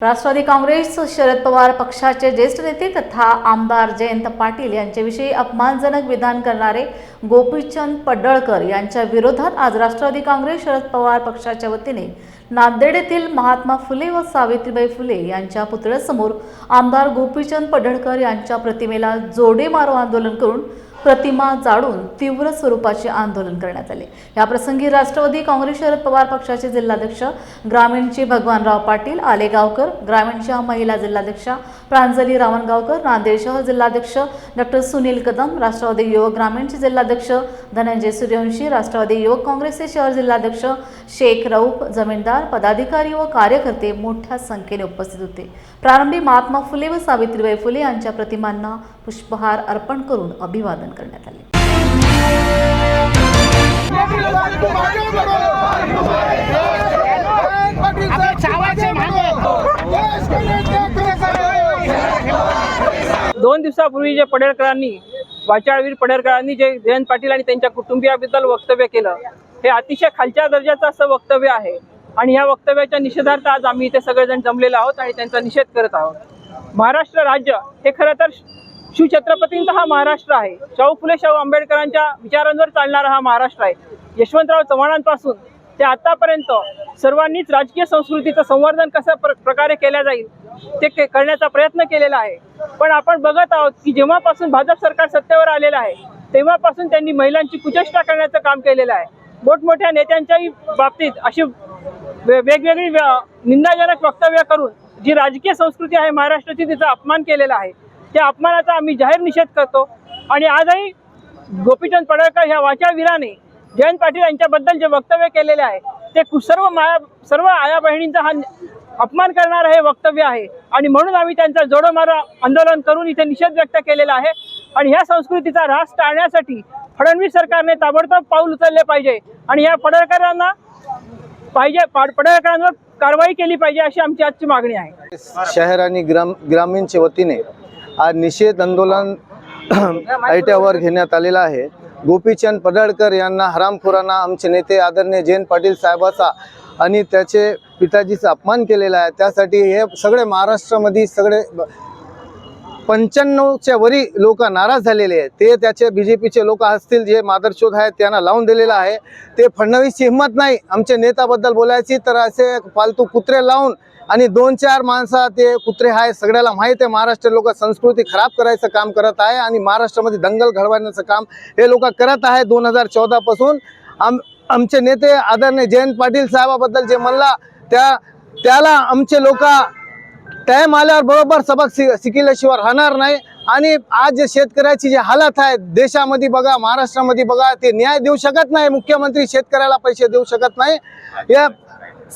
राष्ट्रवादी काँग्रेस शरद पवार पक्षाचे ज्येष्ठ नेते तथा आमदार जयंत पाटील यांच्याविषयी अपमानजनक विधान करणारे गोपीचंद पडळकर यांच्या विरोधात आज राष्ट्रवादी काँग्रेस शरद पवार पक्षाच्या वतीने नांदेड येथील महात्मा फुले व सावित्रीबाई फुले यांच्या पुतळ्यासमोर आमदार गोपीचंद पडळकर यांच्या प्रतिमेला जोडे मारो आंदोलन करून प्रतिमा जाळून तीव्र स्वरूपाचे आंदोलन करण्यात आले. याप्रसंगी राष्ट्रवादी काँग्रेस शरद पवार पक्षाचे जिल्हाध्यक्ष ग्रामीणचे भगवानराव पाटील आलेगावकर ग्रामीणच्या महिला जिल्हाध्यक्षा प्रांजली रावणगावकर नांदेड शहर जिल्हाध्यक्ष डॉक्टर सुनील कदम राष्ट्रवादी युवक ग्रामीणचे जिल्हाध्यक्ष धनंजय सूर्यवंशी राष्ट्रवादी युवक काँग्रेसचे शहर जिल्हाध्यक्ष शेख रऊफ जमीनदार पदाधिकारी व कार्यकर्ते मोठ्या संख्येने उपस्थित होते. प्रारंभी महात्मा फुले व सावित्रीबाई फुले यांच्या प्रतिमांना पुष्पहार अर्पण करून अभिवादन करण्यात आले. दोन दिवसापूर्वी जे पडेळकरांनी वाचाळवीर पडेळकरांनी जे जयंत पाटील आणि त्यांच्या कुटुंबियाबद्दल वक्तव्य केलं हे अतिशय खालच्या दर्जाचं असं वक्तव्य आहे. आणि या वक्तव्याच्या निषेधार्थ आज आम्ही इथे सगळेजण जमलेलो आहोत आणि त्यांचा निषेध करत आहोत. महाराष्ट्र राज्य हे खरं तर शिवछत्रपतींचा हा महाराष्ट्र आहे. शाहू फुले शाहू आंबेडकरांच्या विचारांवर चालणारा हा महाराष्ट्र आहे. यशवंतराव चव्हाणांपासून ते आतापर्यंत सर्वांनीच राजकीय संस्कृतीचं संवर्धन कशा प्र प्रकारे केल्या जाईल ते के- करण्याचा प्रयत्न केलेला आहे. पण आपण बघत आहोत की जेव्हापासून भाजप सरकार सत्तेवर आलेलं आहे तेव्हापासून त्यांनी महिलांची कुचेष्टा करण्याचं काम केलेलं आहे. मोठमोठ्या नेत्यांच्याही बाबतीत अशी वे- वेगवेगळी निंदाजनक वक्तव्य करून जी राजकीय संस्कृती आहे महाराष्ट्राची तिचा अपमान केलेला आहे. त्या अपमानाचा आम्ही जाहीर निषेध करतो. आणि आजही गोपीचंद पडळकर ह्या वाचावीराने जयंत पाटील यांच्याबद्दल जे वक्तव्य केलेले आहे ते सर्व माया सर्व आया बहिणींचा हा अपमान करणारं हे वक्तव्य आहे. आणि म्हणून आम्ही त्यांचा जोडोमार आंदोलन करून इथे निषेध व्यक्त केलेला आहे. आणि ह्या संस्कृतीचा ऱ्हास टाळण्यासाठी फडणवीस सरकारने ताबडतोब पाऊल उचलले पाहिजे. आणि या पडळकरांना पाहिजे पडळकरांवर कारवाई केली पाहिजे अशी आमची आजची मागणी आहे. शहर आणि ग्राम ग्रामीणच्या वतीने आज निषेध आंदोलन आयट्यावर घेण्यात आलेलं आहे. गोपीचंद पडळकर यांना हरामखोरांना आमचे नेते आदरणीय जयंत पाटील साहेबाचा आणि त्याचे पिताजीचा अपमान केलेला आहे. त्यासाठी हे सगळे महाराष्ट्रामध्ये सगळे पंच्याण्णवच्या वरी लोक नाराज झालेले आहेत. ते त्याचे बी जे पीचे लोक असतील जे मादरशोध आहेत त्यांना लावून दिलेलं आहे. ते फडणवीसची हिंमत नाही. आमच्या नेत्याबद्दल बोलायची तर असे फालतू कुत्रे लावून आणि दोन चार माणसं ते कुत्रे आहे सगळ्याला माहीत आहे महाराष्ट्र लोक संस्कृती खराब करायचं काम करत आहे आणि महाराष्ट्रामध्ये दंगल घडवण्याचं काम हे लोक करत आहे दोन हजार चौदापासून आम आमचे नेते आदरणीय जयंत पाटील साहेबाबद्दल जे म्हणला त्या त्याला आमचे लोक टाइम आल्यावर बरोबर सबक शि शिकल्याशिवाय राहणार नाही. आणि आज जे शेतकऱ्याची जे हालत आहे देशामध्ये बघा महाराष्ट्रामध्ये बघा ते न्याय देऊ शकत नाही. मुख्यमंत्री शेतकऱ्याला पैसे देऊ शकत नाही. या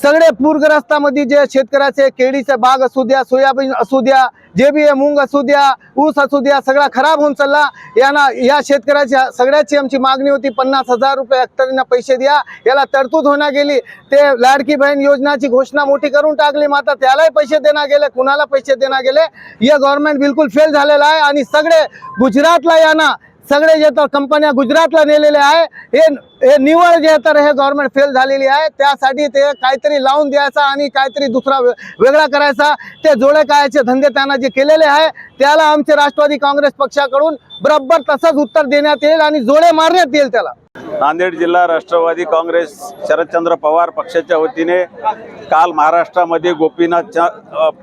सगळे पूरग्रस्तामध्ये जे शेतकऱ्याचे केळीचे बाग असू द्या सोयाबीन असू द्या जे बी आहे मूग असू द्या ऊस असू द्या सगळा खराब होऊन चालला. यांना या शेतकऱ्याच्या सगळ्याची आमची मागणी होती पन्नास हजार रुपये हेक्टरीना पैसे द्या. याला तरतूद होण्या गेली. ते लाडकी बहीण योजनाची घोषणा मोठी करून टाकली मात्र त्यालाही पैसे देण्या गेले कुणाला पैसे देण्या गेले? हे गव्हर्नमेंट बिलकुल फेल झालेलं आहे. आणि सगळे गुजरातला यांना सगळे जे तर कंपन्या गुजरातला नेलेले आहे हे निवड जे तर हे गव्हर्नमेंट फेल झालेली आहे त्यासाठी ते काहीतरी लावून द्यायचा आणि काहीतरी दुसरा वेगळा करायचा. ते जोडे कायचे धंदे त्यांना जे केलेले आहे त्याला आमचे राष्ट्रवादी काँग्रेस पक्षाकडून बरोबर तसंच उत्तर देण्यात येईल आणि जोडे मारण्यात येईल त्याला. नांदेड जिल्हा राष्ट्रवादी काँग्रेस शरदचंद्र पवार पक्षाच्या वतीने काल महाराष्ट्रामध्ये गोपीनाथ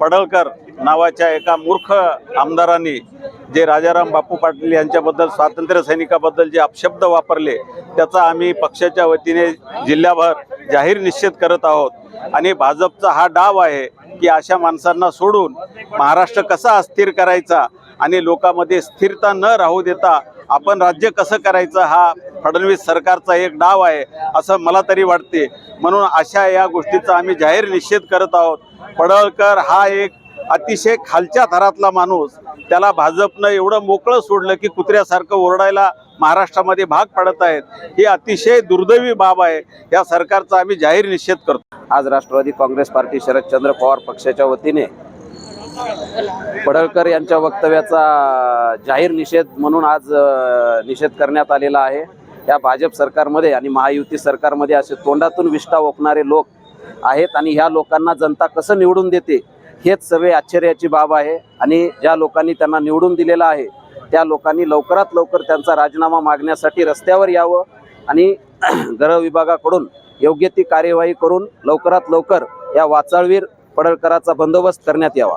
पडळकर नावाच्या एका मूर्ख आमदारांनी जे राजाराम बापू पाटील यांच्याबद्दल स्वातंत्र्य सैनिकाबद्दल जे अपशब्द वापरले त्याचा आम्ही पक्षाच्या वतीने जिल्ह्याभर जाहीर निश्चित करत आहोत. आणि भाजपचा हा डाव आहे की अशा माणसांना सोडून महाराष्ट्र कसा अस्थिर करायचा आणि लोकांमध्ये स्थिरता न राहू देता आपण राज्य कसं करायचं हा फडणवीस सरकारचा एक डाव आहे असं मला तरी वाटते. म्हणून अशा या गोष्टीचा आम्ही जाहीर निषेध करत आहोत. पडळकर हा एक अतिशय खालच्या थरातला माणूस त्याला भाजपनं एवढं मोकळं सोडलं की कुत्र्यासारखं ओरडायला महाराष्ट्रामध्ये भाग पडत आहेत ही अतिशय दुर्दैवी बाब आहे. या सरकारचा आम्ही जाहीर निषेध करतो. आज राष्ट्रवादी काँग्रेस पार्टी शरदचंद्र पवार पक्षाच्या वतीने पडळकर यांच्या वक्तव्याचा जाहीर निषेध म्हणून आज निषेध करण्यात आलेला आहे. या भाजप सरकारमध्ये आणि महायुती सरकारमध्ये असे तोंडातून विष्ठा ओकणारे लोक आहेत आणि ह्या लोकांना जनता कसं निवडून देते हेच सगळे आश्चर्याची बाब आहे. आणि ज्या लोकांनी त्यांना निवडून दिलेलं आहे त्या लोकांनी लवकरात लवकर त्यांचा राजीनामा मागण्यासाठी रस्त्यावर यावं आणि गृह विभागाकडून योग्य ती कार्यवाही करून लवकरात लवकर या वाचाळवीर पडळकराचा बंदोबस्त करण्यात यावा.